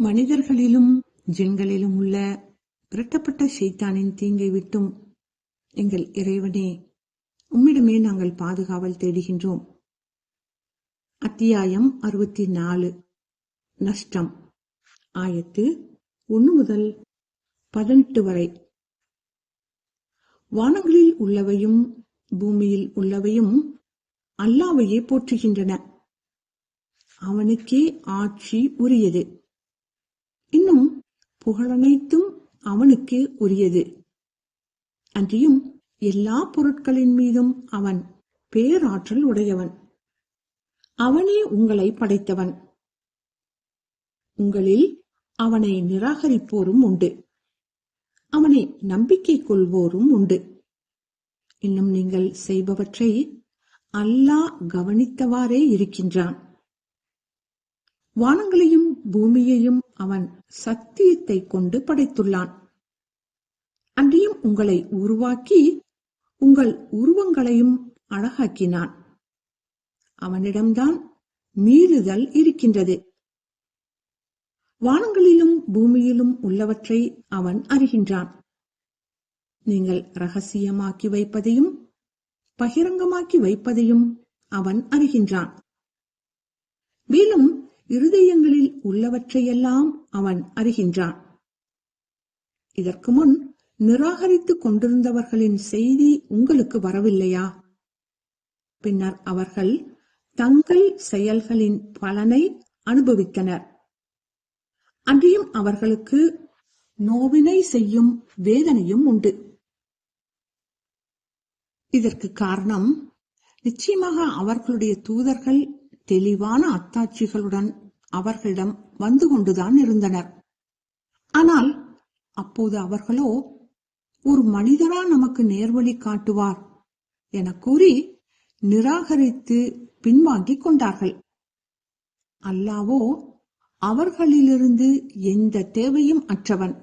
மனிதர்களிலும் ஜின்களிலும் உள்ள விரட்டப்பட்ட ஷைத்தானின் தீங்கை விட்டும் எங்கள் இறைவனே உம்மிடமே நாங்கள் பாதுகாவல் தேடுகின்றோம். அத்தியாயம் அறுபத்தி நாலு நஷ்டம். ஆயத்து ஒன்று முதல் பதினெட்டு வரை. வானங்களில் உள்ளவையும் பூமியில் உள்ளவையும் அல்லாவையே போற்றுகின்றன. அவனுக்கே ஆட்சி உரியது. இன்னும் புகழனைத்தும் அவனுக்கே உரியது. அன்றியும் எல்லா பொருட்களின் மீதும் அவன் பேராற்றல் உடையவன். அவனே உங்களை படைத்தவன். உங்களில் அவனை நிராகரிப்போரும் உண்டு. அவனை நம்பிக்கை கொள்வோரும் உண்டு. இன்னும் நீங்கள் செய்பவற்றை அல்லாஹ் கவனித்தவாறே இருக்கின்றான். வானங்களையும் பூமியையும் அவன் சத்தியத்தை கொண்டு படைத்துள்ளான். அன்றியும் உங்களை உருவாக்கி உங்கள் உருவங்களையும் அழகாக்கினான். அவனிடம்தான் மீறுதல் இருக்கின்றது. வானங்களிலும் பூமியிலும் உள்ளவற்றை அவன் அறிகின்றான். நீங்கள் ரகசியமாக்கி வைப்பதையும் பகிரங்கமாக்கி வைப்பதையும் அவன் அறிகின்றான். மேலும் இருதயங்களில் உள்ளவற்றையெல்லாம் அவன் அறிகின்றான். இதற்கு முன் நிராகரித்துக் கொண்டிருந்தவர்களின் செய்தி உங்களுக்கு வரவில்லையா? பின்னர் அவர்கள் தங்கள் செயல்களின் பலனை அனுபவித்தனர். அன்றியும் அவர்களுக்கு நோவினை செய்யும் வேதனையும் உண்டு. இதற்கு காரணம் நிச்சயமாக அவர்களுடைய தூதர்கள் தெளிவான அத்தாட்சிகளுடன் அவர்களிடம் வந்து கொண்டுதான் இருந்தனர். ஆனால் அப்போது அவர்களோ ஒரு மனிதரா நமக்கு நேர்வழி காட்டுவார் என கூறி நிராகரித்து பின்வாங்கிக் கொண்டார்கள். அல்லாவோ அவர்களிலிருந்து எந்த தேவையும் அற்றவன்.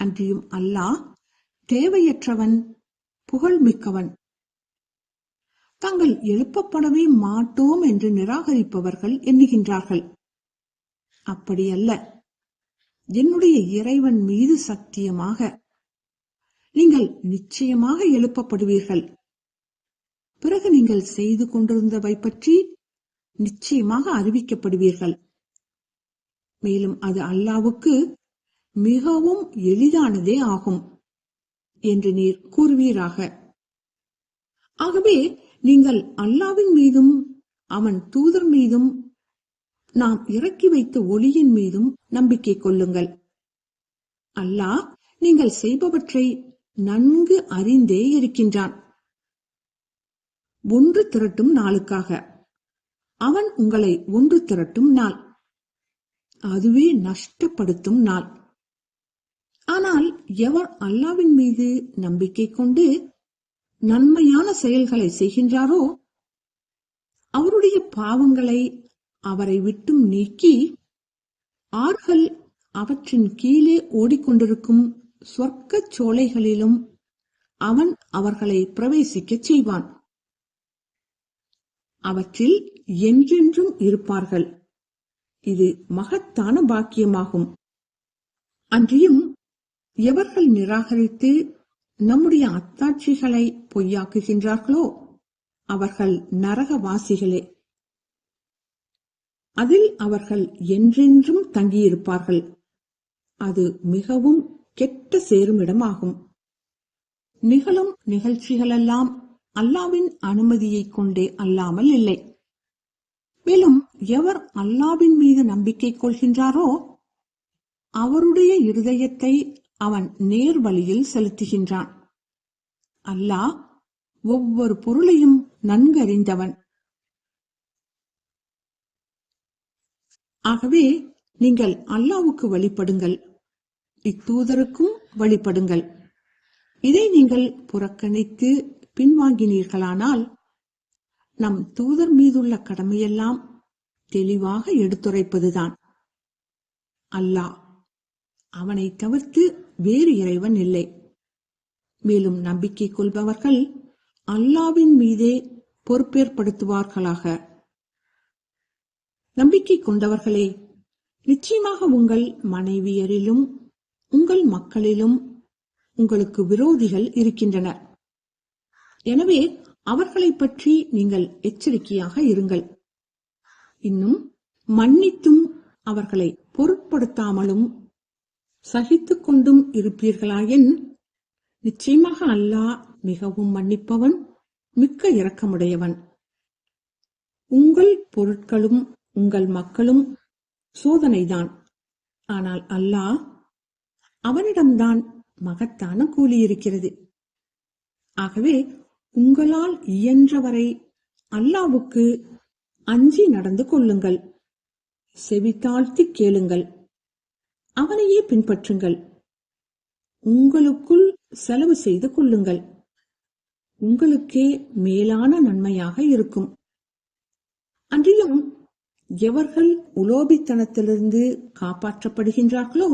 அன்றியும் அல்லாஹ் தேவையற்றவன் புகழ்மிக்கவன். தாங்கள் எழுப்பப்படவே மாட்டோம் என்று நிராகரிப்பவர்கள் எண்ணுகின்றார்கள். அப்படியல்ல. என்னுடைய இறைவன் மீது சத்தியமாக நீங்கள் நிச்சயமாக எழுப்பப்படுவீர்கள். பிறகு நீங்கள் செய்து கொண்டிருந்தவை பற்றி நிச்சயமாக அறிவிக்கப்படுவீர்கள். மேலும் அது அல்லாவுக்கு மிகவும் எளிதானதே ஆகும் என்று நீர் கூறுவீராக. ஆகவே நீங்கள் அல்லாவின் மீதும் அவன் தூதர் மீதும் நாம் இறக்கி வைத்த ஒளியின் மீதும் நம்பிக்கை கொள்ளுங்கள். அல்லாஹ் நீங்கள் செய்பவற்றை நன்கு அறிந்தே இருக்கின்றான். ஒன்று திரட்டும் நாளுக்காக. அவன் உங்களை ஒன்று திரட்டும் நாள். அதுவே நஷ்டப்படுத்தும் நாள். ஆனால் எவர் அல்லாவின் மீது நம்பிக்கை கொண்டு நன்மையான செயல்களை செய்கின்றாரோ அவருடைய பாவங்களை அவரை விட்டும் நீக்கி ஆறுகள் அவற்றின் கீழே ஓடிக்கொண்டிருக்கும் சொர்க்கச் சோலைகளிலும் அவன் அவர்களை பிரவேசிக்கச் செய்வான். அவற்றில் என்றென்றும் இருப்பார்கள். இது மகத்தான பாக்கியமாகும். அன்றியும் எவர்கள் நிராகரித்து நம்முடைய அத்தாட்சிகளை பொய்யாக்குகின்றார்களோ? அவர்கள் நரகவாசிகளே. அதில் அவர்கள் என்றென்றும் தங்கியிருப்பார்கள். அது மிகவும் கெட்ட சேரும் இடமாகும் நிகழும் நிகழ்ச்சிகளெல்லாம் அல்லாவின் அனுமதியைக் கொண்டே அல்லாமல் இல்லை. மேலும் எவர் அல்லாவின் மீது நம்பிக்கை கொள்கின்றாரோ அவருடைய இருதயத்தை அவன் நேர் வழியில் செலுத்துகின்றான். அல்லாஹ் ஒவ்வொரு பொருளையும் நன்கறிந்தவன். ஆகவே நீங்கள் அல்லாவுக்கு வழிபடுங்கள். இத்தூதருக்கும் வழிபடுங்கள். இதை நீங்கள் புறக்கணித்து பின்வாங்கினீர்களானால் நம் தூதர் மீதுள்ள கடமையெல்லாம் தெளிவாக எடுத்துரைப்பதுதான். அல்லாஹ் அவனை தவிர்த்து வேறு இறைவன் இல்லை. மேலும் நம்பிக்கை கொள்பவர்கள் அல்லாவின் மீதே பொறுப்பேற்படுத்துவார்களாக. நம்பிக்கை கொண்டவர்களே நிச்சயமாக உங்கள் மனைவியரிலும் உங்கள் மக்களிலும் உங்களுக்கு விரோதிகள் இருக்கின்றனர் எனவே அவர்களைப் பற்றி நீங்கள் எச்சரிக்கையாக இருங்கள். இன்னும் மன்னித்தும் அவர்களை பொருட்படுத்தாமலும் சகித்து கொண்டும் இருப்பீர்களாயின் நிச்சயமாக அல்லாஹ் மிகவும் மன்னிப்பவன் மிக்க இரக்கமுடையவன். உங்கள் பொருட்களும் உங்கள் மக்களும் சோதனைதான். ஆனால் அல்லாஹ் அவனிடம்தான் மகத்தான கூலி இருக்கிறது. ஆகவே உங்களால் இயன்றவரை அல்லாவுக்கு அஞ்சி நடந்து கொள்ளுங்கள். செவி தாழ்த்தி கேளுங்கள். அவனையே பின்பற்றுங்கள். உங்களுக்குள் செலவு செய்து கொள்ளுங்கள். உங்களுக்கே மேலான நன்மையாக இருக்கும். அன்றியும் எவர்கள் உலோபித்தனத்திலிருந்து காப்பாற்றப்படுகின்றார்களோ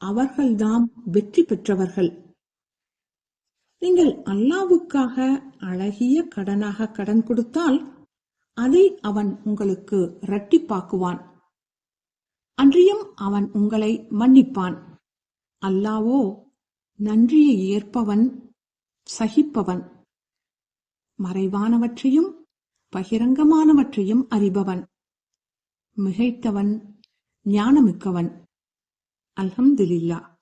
அவர்கள்தாம் வெற்றி பெற்றவர்கள். நீங்கள் அல்லாவுக்காக அழகிய கடனாக கடன் கொடுத்தால் அதை அவன் உங்களுக்கு இரட்டிப்பாக்குவான். அன்றியும் அவன் உங்களை மன்னிப்பான். அல்லாவோ நன்றியை ஏற்பவன் சகிப்பவன். மறைவானவற்றையும் பகிரங்கமானவற்றையும் அறிபவன். மிகைத்தவன் ஞானமிக்கவன். அல்ஹம்துலில்லா